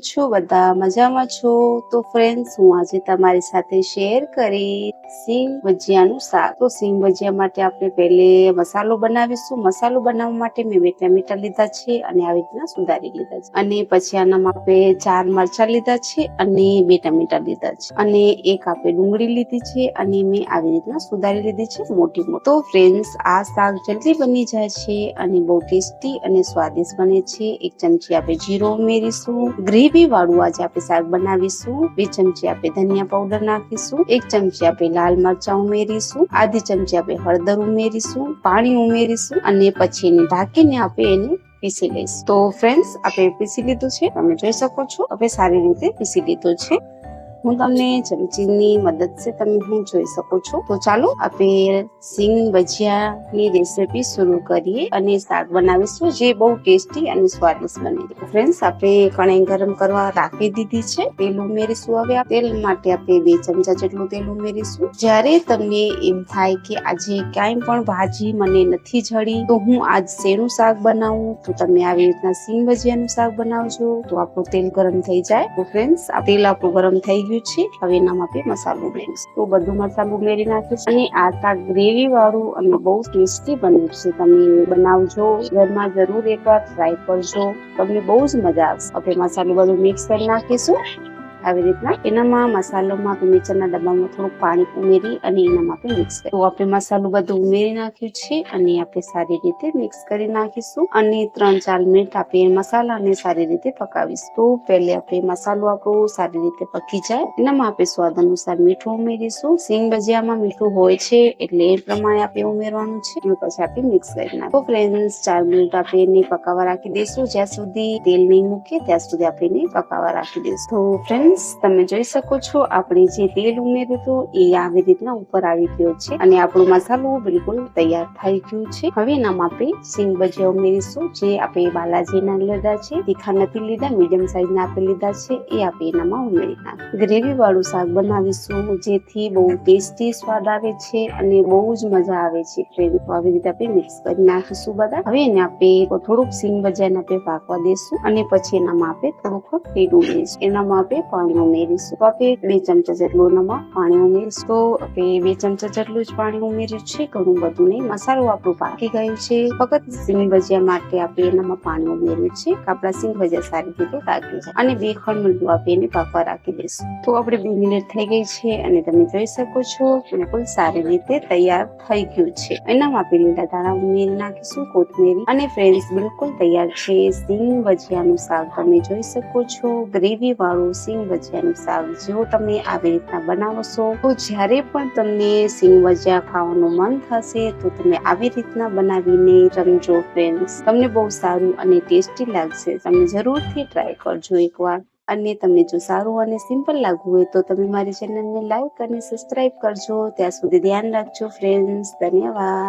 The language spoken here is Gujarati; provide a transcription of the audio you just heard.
છો? બધા મજામાં છો? તો ફ્રેન્ડ્સ હું આજે તમારી સાથે શેર કરી સિંગ ભજીયાનું શાક. તો સિંગ ભજીયા માટે આપણે પહેલે મસાલો બનાવીશું. મસાલો બનાવવા માટે મેં બે ટમેટા લીધા છે અને આવી રીતના સુધારી લીધા છે. અને પછી આનામાં આપણે ચાર મરચા લીધા છે અને બે ટમેટા લીધા છે. અને એક આપણે ડુંગળી લીધી છે અને મેં આવી રીતના સુધારી લીધી છે મોટી મોટી. તો ફ્રેન્ડ્સ આ શાક જલ્દી બની જાય છે અને બહુ ટેસ્ટી અને સ્વાદિષ્ટ બને છે. એક ચમચી આપણે જીરો ઉમેરીશું. ગ્રેવી વાળું આજે આપણે શાક બનાવીશું. બે ચમચી આપણે ધનિયા પાવડર નાખીશું. એક ચમચી આપણે લાલ મરચા ઉમેરીશું. આધી ચમચી આપણે હળદર ઉમેરીશું. પાણી ઉમેરીશું અને પછી એને ઢાંકીને આપણે એને પીસી લઈશું. તો ફ્રેન્ડ્સ આપણે પીસી લીધું છે. તમે જોઈ શકો છો. આપણે સારી રીતે પીસી લીધું છે. હું તમને ચમચીની મદદથી તમે હું જોઈ શકો છો. તો ચાલો આપણે સિંગ ભજીયાની રેસીપી શરૂ કરીએ અને શાક બનાવીશું જે બહુ ટેસ્ટી અને સ્વાદિષ્ટ બને. છે ફ્રેન્ડ્સ આપણે કણાઈ ગરમ કરવા રાખી દીધી છે. તેલ ઉમેરીશું હવે તેલ માટે આપણે બે ચમચા જેટલું તેલ ઉમેરીશું. જ્યારે તમને એમ થાય કે આજે કાંઈ પણ ભાજી મને નથી જડી, તો હું આજ શેનું શાક બનાવું? તો તમે આવી રીતના સિંગ ભજીયાનું શાક બનાવજો. તો આપણું તેલ ગરમ થઈ જાય. તો ફ્રેન્ડ્સ, આ તેલ આપણું ગરમ થઈ ગયું છે. હવે એનામાં આપણે મસાલો ઉમેરીશું. તો બધું મસાલો ઉમેરી નાખીશું. અને આ શાક ગ્રેવી વાળું અને બહુ ટેસ્ટી બને છે. તમે બનાવજો. ઘરમાં જરૂર એકવાર ટ્રાય કરજો. તમને બહુ જ મજા આવશે. આપણે મસાલો બધું મિક્સ કરી નાખીશું. આવી રીતના એનામાં મસાલોમાં આપણે મિક્સરના ડબ્બામાં થોડું પાણી ઉમેરી અને એનામાં આપણે મિક્સ કરી. તો આપણે મસાલો બધું ઉમેરી નાખ્યું છે અને આપણે સારી રીતે મિક્સ કરી નાખીશું અને ત્રણ ચાર મિનિટ આપણે મસાલાને સારી રીતે પકાવીશું. તો પહેલે આપણે મસાલો આપણો સારી રીતે પકી જાય. એનામાં આપણે સ્વાદ અનુસાર મીઠું ઉમેરીશું. સિંગ ભજીયામાં મીઠું હોય છે એટલે એ પ્રમાણે આપણે ઉમેરવાનું છે અને પછી આપણે મિક્સ કરી નાખો ફ્રેન્ડ્સ ચાર મિનિટ આપણે એને પકાવવા રાખી દઈશું. જ્યાં સુધી તેલ નહીં મૂકે ત્યાં સુધી આપણે એને પકાવવા રાખી દઈશું. તો ફ્રેન્ડ ફ્રેન્ડ્સ તમે જોઈ શકો છો, આપણે જે તેલ ઉમેર્યું હતું, એ આવી રીતના ઉપર આવી ગયો છે અને આપણો મસાલો બિલકુલ તૈયાર થઈ ગયો છે. હવે એનામાં આપણે સિંગ ભજીયા ઉમેરીશું, જે આપણે બાલાજીના લીધા છે, તીખા નથી લીધા, મીડિયમ સાઈઝ ના આપણે લીધા છે, એ આપણે એનામાં ઉમેરી નાખ ગ્રેવી વાળું શાક બનાવીશું, જેથી બહુ ટેસ્ટી સ્વાદ આવે છે અને બહુ જ મજા આવે છે ફ્રેન્ડ આવી રીતે આપણે મિક્સ કરી નાખીશું બધા. હવે એને આપણે થોડુંક સિંગ ભજીયાને આપણે પાકવા દઈશું અને પછી એનામાં આપણે થોડુંક તેલ ઉમેરીશું. એનામાં આપણે પાણી ઉમેરીશું તો આપણે બે ચમચા જેટલું નમક પાણી ઉમેરીશું. તો આપણે બે ચમચા જેટલું જ પાણી ઉમેર્યું છે. ઘણું બધું નહીં, મસાલો આપણું પાકી ગયું છે. ફક્ત સિંગ ભજીયા માટે આપણે એનામાં પાણી ઉમેર્યું છે. આપણા સિંગ ભજીયા સારી રીતે પાકી જાય. અને બે ખંડ મીઠું આપણે એને પાકવા રાખી દઈશું. તો આપણે બે મિનિટ થઈ ગઈ છે અને તમે જોઈ શકો છો બિલકુલ સારી રીતે તૈયાર થઈ ગયું છે. એનામાં આપણે લીલા ધાણા ઉમેરી નાખીશું, કોથમીરી અને ફ્રેન્ડ્સ બિલકુલ તૈયાર છે. સિંગ ભજીયાનું શાક તમે જોઈ શકો છો. ગ્રેવી વાળું સિંગ ભજીયાનું શાક જો તમે આવી રીતના બનાવશો તો જ્યારે પણ તમને સિંગ ભજીયા ખાવાનું મન થશે, તો તમે આવી રીતના બનાવીને રમજો ફ્રેન્ડ્સ તમને બહુ સારું અને ટેસ્ટી લાગશે. તમે જરૂરથી ટ્રાય કરજો એકવાર. અને તમને જો સારું અને સિમ્પલ લાગવું હોય, તો તમે મારી ચેનલને લાઈક અને સબસ્ક્રાઈબ કરજો. ત્યાં સુધી ધ્યાન રાખજો ફ્રેન્ડ્સ ધન્યવાદ.